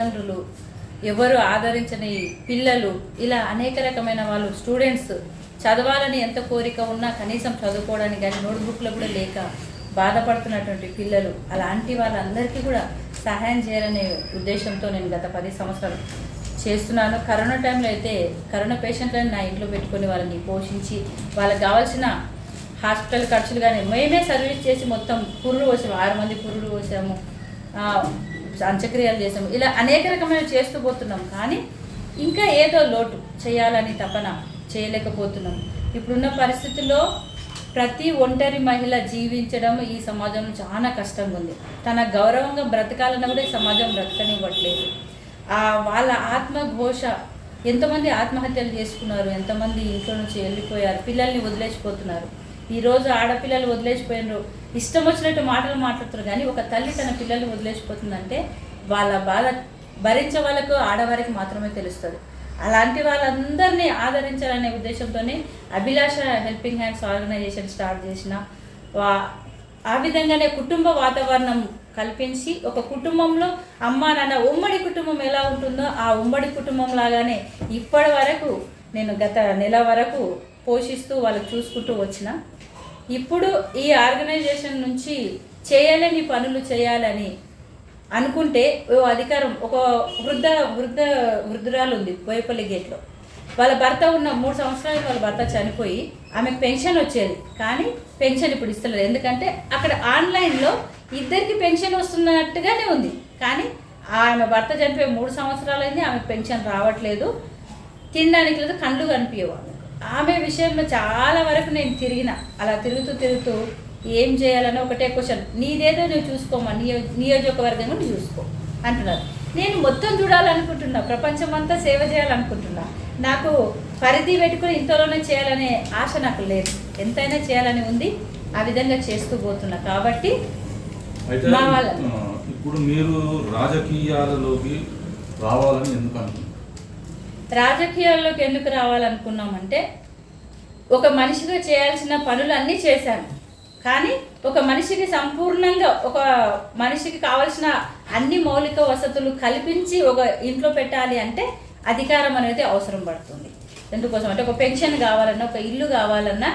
తల్లిదండ్రులు ఎవరు ఆదరించని పిల్లలు ఇలా అనేక రకమైన వాళ్ళు స్టూడెంట్స్ చదవాలని ఎంత కోరిక ఉన్నా కనీసం చదువుకోవడానికి కానీ నోట్బుక్లు కూడా లేక బాధపడుతున్నటువంటి పిల్లలు అలాంటి వాళ్ళందరికీ కూడా సహాయం చేయాలనే ఉద్దేశంతో నేను గత పది సంవత్సరాలు చేస్తున్నాను. కరోనా టైంలో అయితే కరోనా పేషెంట్లను నా ఇంట్లో పెట్టుకొని వాళ్ళని పోషించి వాళ్ళకి కావాల్సిన హాస్పిటల్ ఖర్చులు కానీ మేమే సర్వీస్ చేసి మొత్తం పురులు పోసాము ఆరు మంది పురులు పోసాము. అంత్యక్రియలు చేసాము. ఇలా అనేక రకమైన చేస్తూ పోతున్నాం. కానీ ఇంకా ఏదో లోటు చేయాలని తపన చేయలేకపోతున్నాం. ఇప్పుడున్న పరిస్థితుల్లో ప్రతి ఒంటరి మహిళ జీవించడం ఈ సమాజంలో చాలా కష్టంగా ఉంది తన గౌరవంగా బ్రతకాలన్నా కూడా ఈ సమాజం బ్రతకనివ్వట్లేదు. ఆ వాళ్ళ ఆత్మఘోష ఎంతమంది ఆత్మహత్యలు చేసుకున్నారు ఎంతమంది ఇంట్లో నుంచి వెళ్ళిపోయారు పిల్లల్ని వదిలేసిపోతున్నారు. ఈరోజు ఆడపిల్లలు వదిలేసిపోయినారు. ఇష్టం వచ్చినట్టు మాటలు మాట్లాడుతారు కానీ ఒక తల్లి తన పిల్లల్ని వదిలేసిపోతుందంటే వాళ్ళ బాధ భరించే వాళ్ళకు ఆడవారికి మాత్రమే తెలుస్తుంది. అలాంటి వాళ్ళందరినీ ఆదరించాలనే ఉద్దేశంతోనే Abhilasha helping hands organisation start చేసిన వా- ఆ విధంగానే కుటుంబ వాతావరణం కల్పించి ఒక కుటుంబంలో అమ్మ నాన్న ఉమ్మడి కుటుంబం ఎలా ఉంటుందో ఆ ఉమ్మడి కుటుంబం లాగానే ఇప్పటి వరకు నేను గత నెల వరకు పోషిస్తూ వాళ్ళు చూసుకుంటూ వచ్చిన ఇప్పుడు ఈ ఆర్గనైజేషన్ నుంచి చేయలేని పనులు చేయాలని అనుకుంటే ఓ అధికారం ఒక వృద్ధ వృద్ధ వృద్ధురాలు ఉంది బోయపల్లి గేట్లో. వాళ్ళ భర్త ఉన్న మూడు సంవత్సరాలు వాళ్ళ భర్త చనిపోయి ఆమెకు పెన్షన్ వచ్చేది. కానీ పెన్షన్ ఇప్పుడు ఇస్తలేదు. ఎందుకంటే అక్కడ ఆన్లైన్లో ఇద్దరికి పెన్షన్ వస్తున్నట్టుగానే ఉంది. కానీ ఆమె భర్త చనిపోయి మూడు సంవత్సరాలైంది ఆమె పెన్షన్ రావట్లేదు. తినడానికి లేదు కళ్ళు కనిపించేవాళ్ళు ఆమె విషయంలో చాలా వరకు నేను తిరిగిన. అలా తిరుగుతూ తిరుగుతూ ఏం చేయాలని ఒకటే క్వశ్చన్. నీదేదో నువ్వు చూసుకోమా నియో నియోజకవర్గం నువ్వు చూసుకో అంటున్నారు. నేను మొత్తం చూడాలనుకుంటున్నా. ప్రపంచం అంతా సేవ చేయాలనుకుంటున్నా. నాకు పరిధి పెట్టుకుని ఇంతలోనే చేయాలనే ఆశ నాకు లేదు. ఎంతైనా చేయాలని ఉంది. ఆ విధంగా చేస్తూ పోతున్నా. కాబట్టి ఇప్పుడు మీరు రాజకీయాలలోకి రావాలని ఎందుకు అనుకుంటున్నారు? రాజకీయాల్లోకి ఎందుకు రావాలనుకున్నామంటే ఒక మనిషిగా చేయాల్సిన పనులు అన్నీ చేశాను. కానీ ఒక మనిషికి సంపూర్ణంగా ఒక మనిషికి కావాల్సిన అన్ని మౌలిక వసతులు కల్పించి ఒక ఇంట్లో పెట్టాలి అంటే అధికారం అనేది అవసరం పడుతుంది. ఎందుకోసం అంటే ఒక పెన్షన్ కావాలన్నా ఒక ఇల్లు కావాలన్నా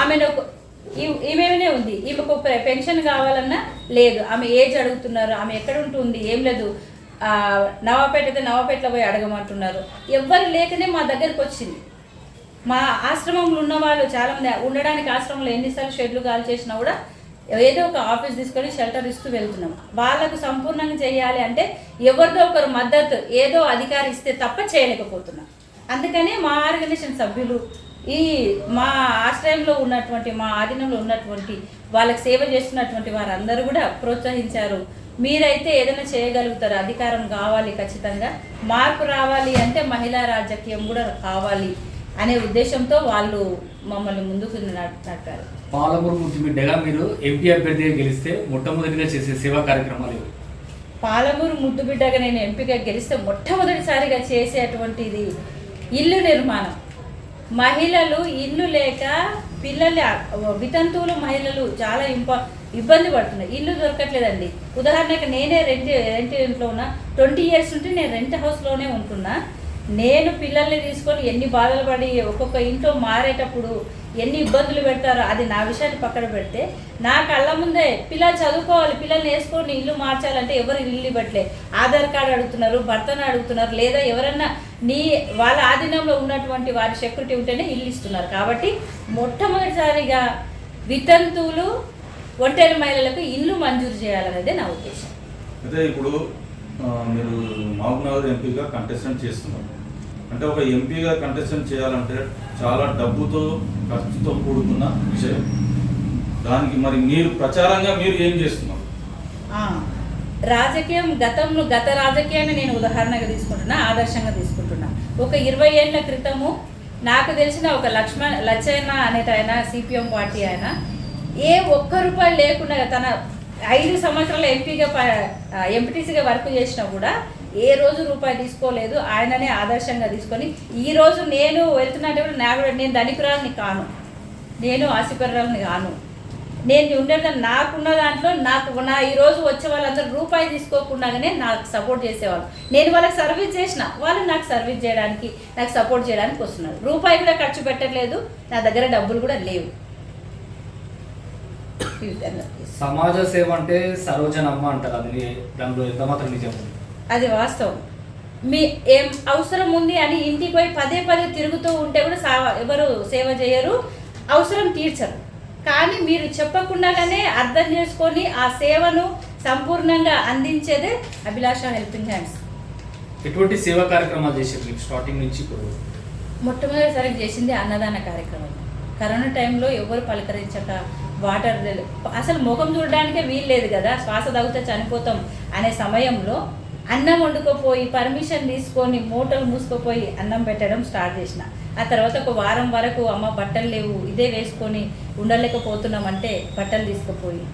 ఆమెను ఒక ఈమెనే ఉంది. ఈమెకు పెన్షన్ కావాలన్నా లేదు. ఆమె ఏజ్ అడుగుతున్నారు ఆమె ఎక్కడ ఉంటుంది ఏం లేదు. నవాపేట అయితే నవాపేటలో పోయి అడగమంటున్నారు. ఎవ్వరు లేకనే మా దగ్గరికి వచ్చింది మా ఆశ్రమంలో ఉన్న వాళ్ళు చాలామంది ఉండడానికి ఆశ్రమంలో ఎన్నిసార్లు షెడ్లు కాల్ చేసినా కూడా ఏదో ఒక ఆఫీస్ తీసుకొని షెల్టర్ ఇస్తూ వెళ్తున్నాం. వాళ్ళకు సంపూర్ణంగా చేయాలి అంటే ఎవరిదో ఒకరు మద్దతు ఏదో అధికారి ఇస్తే తప్ప చేయలేకపోతున్నాం. అందుకనే మా ఆర్గనైజేషన్ సభ్యులు ఈ మా ఆశ్రయంలో ఉన్నటువంటి మా ఆధీనంలో ఉన్నటువంటి వాళ్ళకి సేవ చేస్తున్నటువంటి వారందరూ కూడా ప్రోత్సహించారు. మీరైతే ఏదైనా చేయగలుగుతారు? అధికారం కావాలి ఖచ్చితంగా. మార్పు రావాలి అంటే మహిళా రాజకీయం కూడా కావాలి అనే ఉద్దేశంతో వాళ్ళు మమ్మల్ని ముందుకు నడ్- నడిపారు. పాలమూరు ముద్దుబిడ్డగా మీరు ఎంపీ అభ్యర్థిగా గెలిస్తే మొట్టమొదటిగా చేసే సేవా కార్యక్రమాలు. పాలమూరు ముద్దుబిడ్డగా నేను ఎంపిక గెలిస్తే మొట్టమొదటిసారిగా చేసేటువంటిది ఇల్లు నిర్మాణం. మహిళలు ఇల్లు లేక పిల్లలు వితంతువులు మహిళలు చాలా ఇంపా ఇబ్బంది పడుతున్నాయి. ఇల్లు దొరకట్లేదండి. ఉదాహరణకి నేనే రెంట్ రెంట్ ఇంట్లో ఉన్నా ట్వంటీ ఇయర్స్ ఉంటే నేను రెంట్ హౌస్లోనే ఉంటున్నా. నేను పిల్లల్ని తీసుకొని ఎన్ని బాధలు పడి ఒక్కొక్క ఇంట్లో మారేటప్పుడు ఎన్ని ఇబ్బందులు పెడతారో అది నా విషయాన్ని పక్కన పెడితే నా కళ్ళ ముందే పిల్లలు చదువుకోవాలి పిల్లల్ని వేసుకొని ఇల్లు మార్చాలంటే ఎవరు ఇల్లు ఇవ్వట్లే. ఆధార్ కార్డు అడుగుతున్నారు భర్తను అడుగుతున్నారు లేదా ఎవరన్నా నీ వాళ్ళ ఆధీనంలో ఉన్నటువంటి వారి సెక్యూరిటీ ఉంటేనే ఇల్లు ఇస్తున్నారు. కాబట్టి మొట్టమొదటిసారిగా వితంతువులు ఒంటరి మహిళలకు ఇల్లు మంజూరు చేయాలనేదే నా ఉద్దేశం. అయితే ఇప్పుడు మీరు మహబూబ్నగర్ ఎంపీగా కంటెస్టెంట్ చేస్తున్నారు. అంటే ఒక ఎంపీగా కంటెస్టెంట్ చేయాలంటే చాలా డబ్బుతో ఖర్చుతో కూడుకున్న విషయం. దానికి మరి మీరు ప్రచారంగా మీరు ఏం చేస్తున్నారు? ఆ, రాజకీయం గతంలో గత రాజకీయాన్ని నేను ఉదాహరణగా తీసుకుంటున్నా ఆదర్శంగా తీసుకుంటున్నా. ఒక ఇరవై ఏళ్ళ క్రితము నాకు తెలిసిన ఒక లక్ష్మణ్ లచ్చయ్య అనేట ఆయన సిపిఎం పార్టీ ఆయన ఏ ఒక్క రూపాయి లేకుండా తన ఐదు సంవత్సరాల ఎంపీగా ఎంపీటీసీగా వర్క్ చేసినా కూడా ఏ రోజు రూపాయి తీసుకోలేదు. ఆయననే ఆదర్శంగా తీసుకొని ఈ రోజు నేను వెళ్తున్నట్టు కూడా నేను ధనికురాలని కాను. నేను ఆశపరాలని కాను. నేను ఉండేది నాకున్న దాంట్లో నాకు నా ఈ రోజు వచ్చే వాళ్ళందరూ రూపాయి తీసుకోకుండానే నాకు సపోర్ట్ చేసేవాళ్ళు. నేను వాళ్ళకి సర్వీస్ చేసిన వాళ్ళు నాకు సర్వీస్ చేయడానికి నాకు సపోర్ట్ చేయడానికి వస్తున్నారు. రూపాయి కూడా ఖర్చు పెట్టట్లేదు నా దగ్గర డబ్బులు కూడా లేవు. సమాజ సేవ అంటే సరోజనమ్మ అంటారు అది నిజం అది వాస్తవం. మీ ఏం అవసరం ఉంది అని ఇంటికి పోయి పదే పదే తిరుగుతూ ఉంటే కూడా సా- ఎవరు సేవ చేయరు అవసరం తీర్చరు. కానీ మీరు చెప్పకుండానే అర్థం చేసుకొని ఆ సేవను సంపూర్ణంగా అందించేదే అభిలాష హెల్పింగ్ హ్యాండ్స్. ఎటువంటి సేవా కార్యక్రమాలు చేశారు మీకు స్టార్టింగ్ నుంచి ఇప్పుడు? మొట్టమొదటిసారి చేసింది అన్నదాన కార్యక్రమం. కరోనా టైంలో ఎవరు పలకరించక వాటర్ అసలు ముఖం చూడడానికే వీల్లేదు కదా. శ్వాస తగ్గితే చనిపోతాం అనే సమయంలో అన్నం వండుకోపోయి పర్మిషన్ తీసుకొని మూటలు మూసుకుపోయి అన్నం పెట్టడం స్టార్ట్ చేసిన. ఆ తర్వాత ఒక వారం వరకు అమ్మ బట్టలు లేవు ఇదే వేసుకొని ఉండలేకపోతున్నాం అంటే బట్టలు తీసుకుపోయి.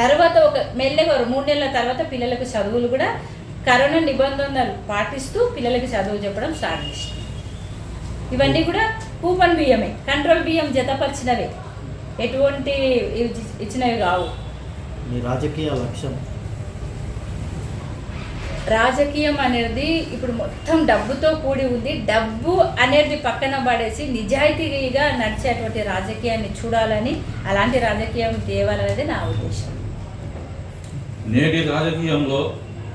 తర్వాత ఒక మెల్లగా ఒక మూడు నెలల తర్వాత పిల్లలకు చదువులు కూడా కరోనా నిబంధనలు పాటిస్తూ పిల్లలకి చదువు చెప్పడం స్టార్ట్ చేసింది ఇవన్నీ కూడా కూపన్ బియ్యమే కంట్రోల్ బియ్యం జతపరిచినవే. ఎటువంటి ఇచ్చినవి కావు మీ రాజకీయ లక్ష్యం? రాజకీయం అనేది ఇప్పుడు మొత్తం డబ్బుతో కూడి ఉంది. డబ్బు అనేది పక్కన పడేసి నిజాయితీగా నడిచేటువంటి రాజకీయాన్ని చూడాలని అలాంటి రాజకీయం తేవాలనేది నా ఉద్దేశం. నేటి రాజకీయంలో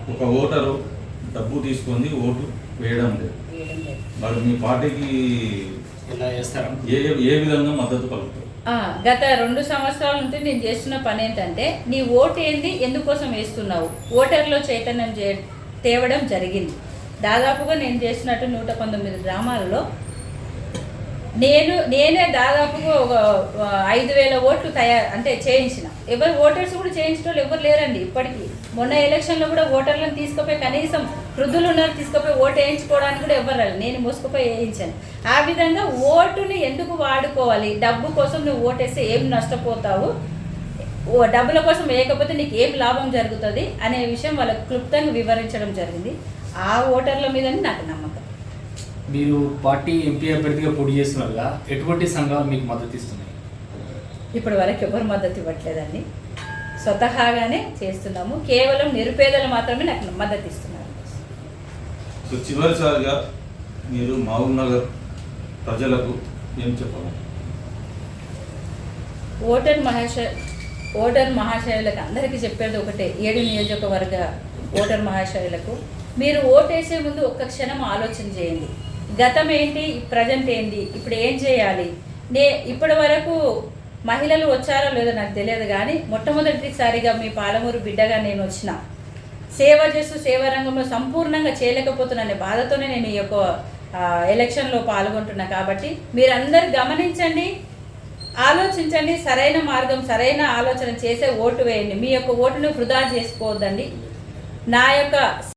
ఒక ఓటరు డబ్బు తీసుకొని ఓటు వేయడం లేదు. మరి మీ పార్టీకి ఏ ఏ విధంగా మద్దతు పలుకుతారు? ఆ, గత రెండు సంవత్సరాల నుంచి నేను చేస్తున్న పని ఏంటంటే నీ ఓటు ఏంది? ఎందుకోసం వేస్తున్నావు? ఓటర్లో చైతన్యం చే తేవడం జరిగింది. దాదాపుగా నేను చేసినట్టు నూట పంతొమ్మిది గ్రామాలలో నేను నేనే దాదాపుగా ఒక ఐదు వేల ఓట్లు తయారు అంటే చేయించిన. ఎవరు ఓటర్స్ కూడా చేయించిన ఎవరు లేరండి ఇప్పటికీ. మొన్న ఎలక్షన్లో కూడా ఓటర్లను తీసుకుపోయి కనీసం వృద్ధులు ఉన్నారు తీసుకుపోయి ఓటు వేయించుకోవడానికి కూడా ఎవరు రాలి నేను మోసుకుపోయి వేయించాను. ఆ విధంగా ఓటుని ఎందుకు వాడుకోవాలి? డబ్బు కోసం నువ్వు ఓటేస్తే ఏం నష్టపోతావు? డబ్బుల కోసం వేయకపోతే నీకు ఏం లాభం జరుగుతుంది అనే విషయం వాళ్ళకు క్లుప్తంగా వివరించడం జరిగింది. ఆ ఓటర్ల మీదని నాకు నమ్మకం. మీరు పార్టీ ఎంపీ అభ్యర్థిగా పోటీ చేస్తున్నారుగా ఎటువంటి సంఘాలు మీకు మద్దతు ఇస్తున్నాయి? ఇప్పటి వరకు ఎవరు మద్దతు ఇవ్వట్లేదండి. స్వతహాగానే చేస్తున్నాము. కేవలం నిరుపేదలు మాత్రమే నాకు మద్దతు ఇస్తున్నారు. సో చివరిసారిగా మీరు మహబూబ్ నగర్ ప్రజలకు ఏం చెప్పాలి? ఓటర్ మహాశయ ఓటర్ మహాశయులకు అందరికీ చెప్పేది ఒకటే ఏడు నియోజకవర్గ ఓటర్ మహాశయులకు. మీరు ఓటేసే ముందు ఒక్క క్షణం ఆలోచన చేయండి. గతం ఏంటి? ప్రజెంట్ ఏంటి? ఇప్పుడు ఏం చేయాలి? నే ఇప్పటి వరకు మహిళలు వచ్చారో లేదో నాకు తెలియదు కానీ మొట్టమొదటిసారిగా మీ పాలమూరు బిడ్డగా నేను వచ్చిన. సేవ చేస్తూ సేవా రంగంలో సంపూర్ణంగా చేయలేకపోతున్నానే బాధతోనే నేను ఈ యొక్క ఎలక్షన్లో పాల్గొంటున్నా కాబట్టి మీరందరూ గమనించండి ఆలోచించండి సరైన మార్గం సరైన ఆలోచన చేసే ఓటు వేయండి. మీ యొక్క ఓటును వృధా చేసుకోవద్దండి. నా యొక్క